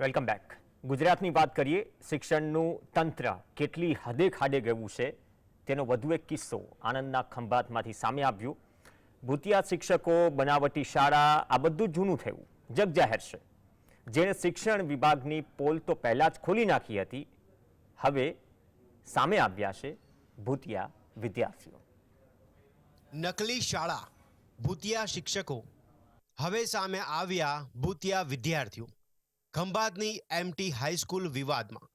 Welcome back. ગુજરાતની વાત કરીએ, શિક્ષણનું તંત્ર કેટલી હદે ખાડે ગયું છે તેનો વધુ એક કિસ્સો આણંદના ખંભાતમાંથી સામે આવ્યો. ભૂતિયા શિક્ષકો, બનાવટી શાળા, આ બધું જૂનું થયું. જગજાહેર છે. જેણે શિક્ષણ વિભાગની પોલ તો પહેલાં જ ખોલી નાખી હતી. હવે સામે આવ્યા છે ભૂતિયા વિદ્યાર્થીઓ. નકલી શાળા, ભૂતિયા શિક્ષકો, હવે સામે આવ્યા ભૂતિયા વિદ્યાર્થીઓ. ખંભાતની એમટી હાઈસ્કૂલ વિવાદમાં.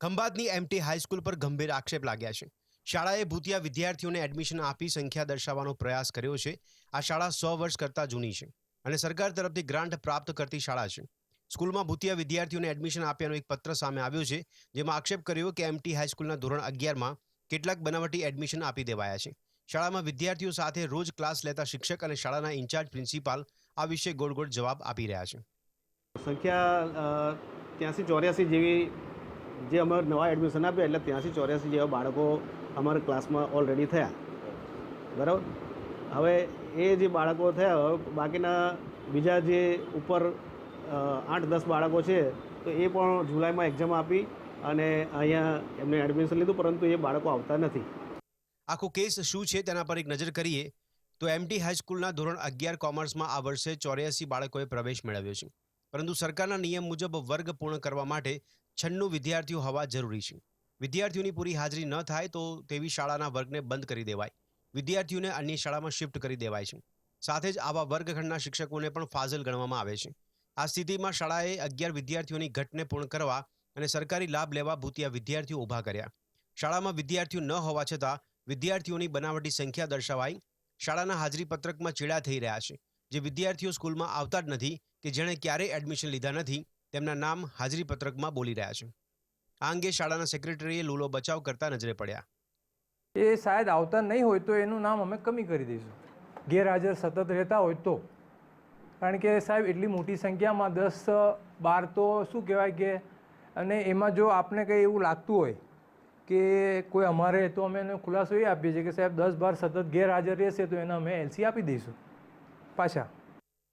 ખંભાતની એમટી હાઈસ્કૂલ પર ગંભીર આક્ષેપ લાગ્યા છે. શાળાએ ભૂતિયા વિદ્યાર્થીઓને એડમિશન આપી સંખ્યા દર્શાવવાનો પ્રયાસ કર્યો છે. આ શાળા સો વર્ષ કરતાં જૂની છે અને સરકાર તરફથી ગ્રાન્ટ પ્રાપ્ત કરતી શાળા છે. સ્કૂલમાં ભૂતિયા વિદ્યાર્થીઓને એડમિશન આપ્યાનો એક પત્ર સામે આવ્યો છે, જેમાં આક્ષેપ કર્યો કે એમટી હાઈસ્કૂલના ધોરણ અગિયારમાં કેટલાક બનાવટી એડમિશન આપી દેવાયા છે. શાળામાં વિદ્યાર્થીઓ સાથે રોજ ક્લાસ લેતા શિક્ષક અને શાળાના ઇન્ચાર્જ પ્રિન્સિપાલ આ વિશે ગોળ ગોળ જવાબ આપી રહ્યા છે. સંખ્યા ત્યાંસી ચોર્યાસી જેવી જે અમારે નવા એડમિશન આપ્યા એટલે ત્યાંસી ચોર્યાસી જેવા બાળકો અમારા ક્લાસમાં ઓલરેડી થયા. બરાબર? હવે એ જે બાળકો થયા બાકીના બીજા જે ઉપર આઠ દસ બાળકો છે, તો એ પણ જુલાઈમાં એક્ઝામ આપી અને અહીંયા એમને એડમિશન લીધું, પરંતુ એ બાળકો આવતા નથી. આખો કેસ શું છે તેના પર એક નજર કરીએ, તો એમટી હાઈસ્કૂલના ધોરણ અગિયાર કોમર્સમાં આ વર્ષે ચોર્યાસી બાળકોએ પ્રવેશ મેળવ્યો છે. પરંતુ સરકારના નિયમ મુજબ વર્ગ પૂર્ણ કરવા માટે છન્નું વિદ્યાર્થીઓ હોવા જરૂરી છે. વિદ્યાર્થીઓની પૂરી હાજરી ન થાય તો તેવી શાળાના વર્ગને બંધ કરી દેવાય. વિદ્યાર્થીઓને અન્ય શાળામાં શિફ્ટ કરી દેવાય છે. સાથે જ આવા વર્ગખંડના શિક્ષકોને પણ ફાજલ ગણવામાં આવે છે. આ સ્થિતિમાં શાળાએ અગિયાર વિદ્યાર્થીઓની ઘટને પૂર્ણ કરવા અને સરકારી લાભ લેવા ભૂતિયા વિદ્યાર્થીઓ ઊભા કર્યા. શાળામાં વિદ્યાર્થીઓ ન હોવા છતાં વિદ્યાર્થીઓની બનાવટી સંખ્યા દર્શાવાઈ. શાળાના હાજરી પત્રકમાં ચેડા થઈ રહ્યા છે. જે વિદ્યાર્થીઓ સ્કૂલમાં આવતા જ નથી કે જેણે ક્યારેય એડમિશન લીધા નથી, તેમના નામ હાજરીપત્રકમાં બોલી રહ્યા છે. આ અંગે શાળાના સેક્રેટરીએ લૂલો બચાવ કરતા નજરે પડ્યા. એ શાયદ આવતા નહીં હોય તો એનું નામ અમે કમી કરી દઈશું. ગેરહાજર સતત રહેતા હોય તો. કારણ કે સાહેબ એટલી મોટી સંખ્યામાં દસ, બાર તો શું કહેવાય કે, અને એમાં જો આપને કંઈ એવું લાગતું હોય કે કોઈ અમારે, તો અમે એને ખુલાસો એ આપીએ છીએ કે સાહેબ દસ, બાર સતત ગેરહાજર રહેશે તો એને અમે એલસી આપી દઈશું. પાછા.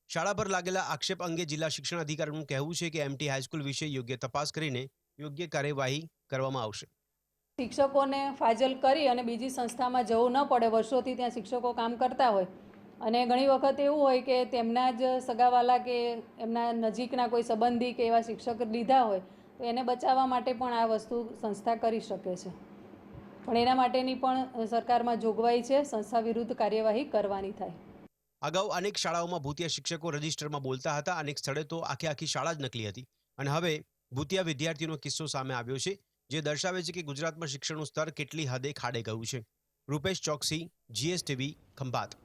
શાળા પર લાગેલા આક્ષેપ અંગે જિલ્લા શિક્ષણ અધિકારીનું કહેવું છે કે એમટી હાઈસ્કૂલ વિશે યોગ્ય તપાસ કરીને યોગ્ય કાર્યવાહી કરવામાં આવશે. શિક્ષકોને ફાજલ કરી અને બીજી સંસ્થામાં જવું ન પડે, વર્ષોથી ત્યાં શિક્ષકો કામ કરતા હોય. અને ઘણી વખત એવું હોય કે તેમના જ સગાવાલા કે એમના નજીકના કોઈ સંબંધી કે એવા શિક્ષક લીધા હોય, તો એને બચાવવા માટે પણ આ વસ્તુ સંસ્થા કરી શકે છે. પણ એના માટેની પણ સરકારમાં જોગવાઈ છે, સંસ્થા વિરુદ્ધ કાર્યવાહી કરવાની થાય. અગાઉ અનેક શાળાઓમાં ભૂતિયા શિક્ષકો રજિસ્ટરમાં બોલતા હતા. અનેક સ્થળે તો આખી આખી શાળા જ નકલી હતી. અને હવે ભૂતિયા વિદ્યાર્થીનો કિસ્સો સામે આવ્યો છે, જે દર્શાવે છે કે ગુજરાતમાં શિક્ષણનું સ્તર કેટલી હદે ખાડે ગયું છે. રૂપેશ ચોકસી, જીએસટીવી, ખંભાત.